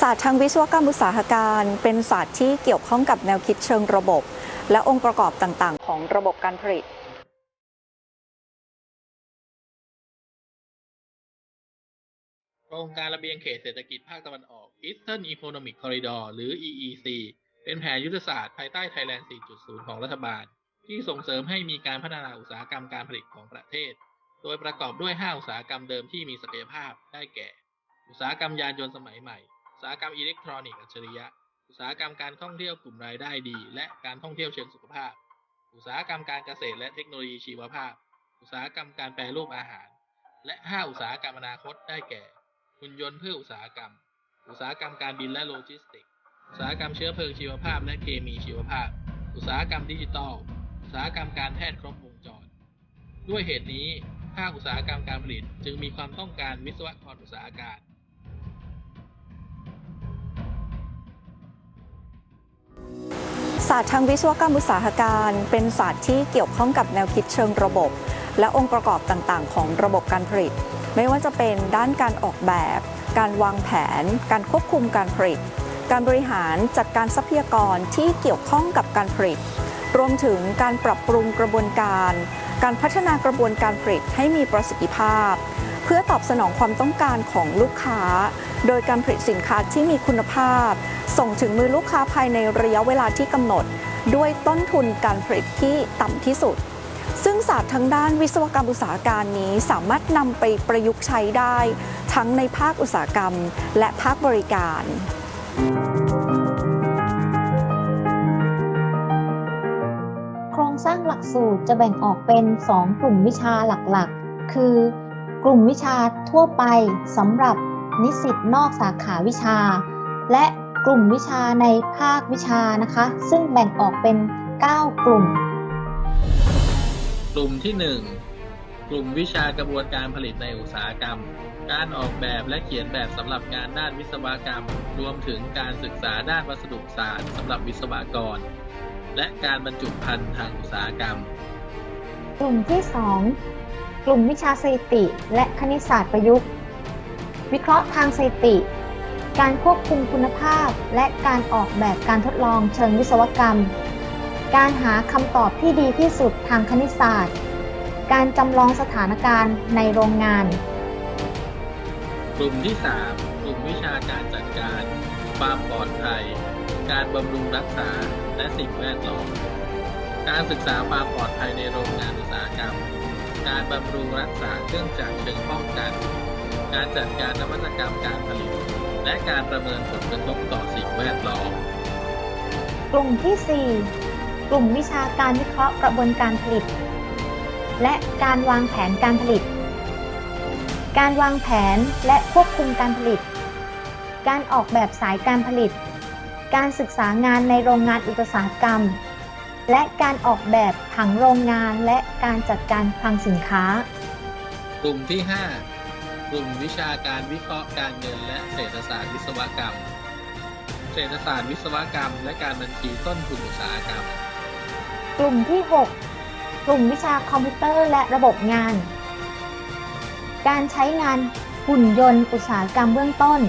ศาสตร์ทางวิศวกรรมอุตสาหการ เป็นศาสตร์ที่เกี่ยวข้องกับแนวคิดเชิงระบบ และองค์ประกอบต่างๆ ของระบบการผลิตโครงการระเบียงเขตเศรษฐกิจภาคตะวันออก Eastern Economic Corridor หรือ EEC เป็นแผนยุทธศาสตร์ภายใต้ Thailand 4.0 ของรัฐบาล ที่ส่งเสริมให้มีการพัฒนาอุตสาหกรรมการผลิตของประเทศ โดยประกอบด้วย 5 อุตสาหกรรมเดิมที่มีศักยภาพได้แก่ อุตสาหกรรมยานยนต์สมัยใหม่ ตสาหกรรมอิเล็กทรอนิกส์อัจฉริยะ อุตสาหกรรมการท่องเที่ยวกลุ่มรายได้ดี และการท่องเที่ยวเชิงสุขภาพ อุตสาหกรรมการเกษตรและเทคโนโลยีชีวภาพ อุตสาหกรรมการแปรรูปอาหาร และ 5 อุตสาหกรรมอนาคตได้แก่ หุ่นยนต์เพื่ออุตสาหกรรม อุตสาหกรรมการบินและโลจิสติกส์อุตสาหกรรมเชื้อเพลิงชีวภาพและเคมีชีวภาพ อุตสาหกรรมดิจิทัล อุตสาหกรรมการแพทย์ครบวงจร ด้วยเหตุนี้ภาคอุตสาหกรรมการผลิตจึงมีความต้องการวิศวกรอุตสาหการ ศาสตร์ทางวิศวกรรมอุตสาหการ เป็นศาสตร์ที่เกี่ยวข้องกับแนวคิดเชิงระบบ และองค์ประกอบต่างๆ ของระบบการผลิต ไม่ว่าจะเป็นด้านการออกแบบ การวางแผน การควบคุมการผลิต การบริหารจัดการทรัพยากรที่เกี่ยวข้องกับการผลิต รวมถึงการปรับปรุงกระบวนการ การพัฒนากระบวนการผลิตให้มีประสิทธิภาพ เพื่อตอบสนองความต้องการของลูกค้า โดยการผลิตสินค้าที่มีคุณภาพ ส่งถึงมือลูกค้าภายในระยะเวลาที่กำหนด ด้วยต้นทุนการผลิตที่ต่ำที่สุด ซึ่งศาสตร์ทั้งด้านวิศวกรรมอุตสาหการนี้สามารถนำไปประยุกต์ใช้ได้ ทั้งในภาคอุตสาหกรรม และภาคบริการ โครงสร้างหลักสูตรจะแบ่งออกเป็น 2 กลุ่มวิชาหลักๆ คือกลุ่มวิชาทั่วไปสำหรับนิสิตนอกสาขาวิชา และ กลุ่มวิชาในภาควิชานะคะ ซึ่งแบ่งออกเป็น 9 กลุ่ม กลุ่มที่ 1 กลุ่มวิชากระบวนการผลิตในอุตสาหกรรม การออกแบบและเขียนแบบสำหรับงานด้านวิศวกรรม รวมถึงการศึกษาด้านวัสดุศาสตร์สำหรับวิศวกร และการบรรจุภัณฑ์ทางอุตสาหกรรม กลุ่มที่ 2 กลุ่มวิชาสถิติ และคณิตศาสตร์ประยุกต์ วิเคราะห์ทางสถิติ การควบคุมคุณภาพ และการออกแบบการทดลองเชิงวิศวกรรม การหาคำตอบที่ดีที่สุดทางคณิตศาสตร์ การจำลองสถานการณ์ในโรงงาน กลุ่มที่ 3 กลุ่มวิชาการจัดการ ความปลอดภัย การบำรุงรักษา และสิ่งแวดล้อม การศึกษาความปลอดภัยในโรงงานอุตสาหกรรม การบำรุงรักษาเครื่องจักรเชิงป้องกัน การจัดการนวัตกรรมการผลิต และการประเมินผลกระทบต่อสิ่งแวดล้อม กลุ่มที่ 4 กลุ่มวิชาการวิเคราะห์กระบวนการผลิต และการวางแผนการผลิต การวางแผนและควบคุมการผลิต การออกแบบสายการผลิต การศึกษางานในโรงงานอุตสาหกรรม และการออกแบบผังโรงงานและการจัดการคลังสินค้า กลุ่มที่ 5 กลุ่มวิชาการวิเคราะห์การเงินและเศรษฐศาสตร์วิศวกรรม เศรษฐศาสตร์วิศวกรรม และการบัญชีต้นทุนอุตสาหกรรม กลุ่มที่ 6 กลุ่มวิชาคอมพิวเตอร์และระบบงาน การใช้งานหุ่นยนต์อุตสาหกรรมเบื้องต้น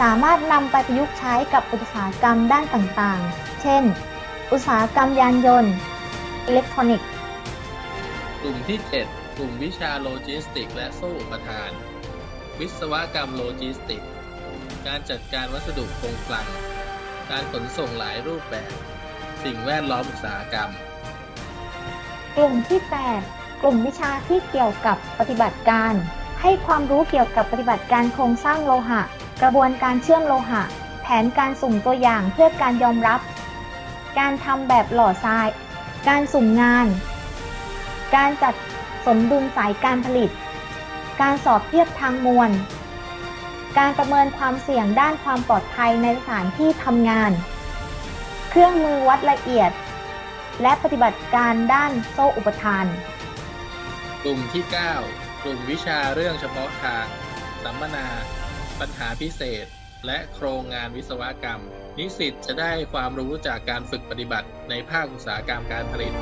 สามารถนำไปประยุกต์ใช้กับอุตสาหกรรมด้านต่างๆ เช่น อุตสาหกรรมยานยนต์ อิเล็กทรอนิกส์ กลุ่มที่ 7 กลุ่มวิชาโลจิสติก และโซ่อุปทาน วิศวกรรมโลจิสติก การจัดการวัสดุคงคลัง การขนส่งหลายรูปแบบ สิ่งแวดล้อมอุตสาหกรรม กลุ่มที่ 8 กลุ่มวิชาที่เกี่ยวกับปฏิบัติการ ให้ความรู้เกี่ยวกับปฏิบัติการโครงสร้างโลหะ กระบวนการเชื่อมโลหะ แผนการสุ่มตัวอย่างเพื่อการยอมรับ การทำแบบหล่อทราย การสุ่มงาน การจัด สมดุลสายการผลิต การสอบเทียบทางมวล การประเมินความเสี่ยงด้านความปลอดภัยในสถานที่ทำงาน เครื่องมือวัดละเอียด และปฏิบัติการด้านโซ่อุปทาน กลุ่มที่ 9 กลุ่มวิชาเรื่องเฉพาะทาง สัมมนา ปัญหาพิเศษ และโครงงานวิศวกรรม นิสิตจะได้ความรู้จากการฝึกปฏิบัติในภาคอุตสาหกรรมการผลิต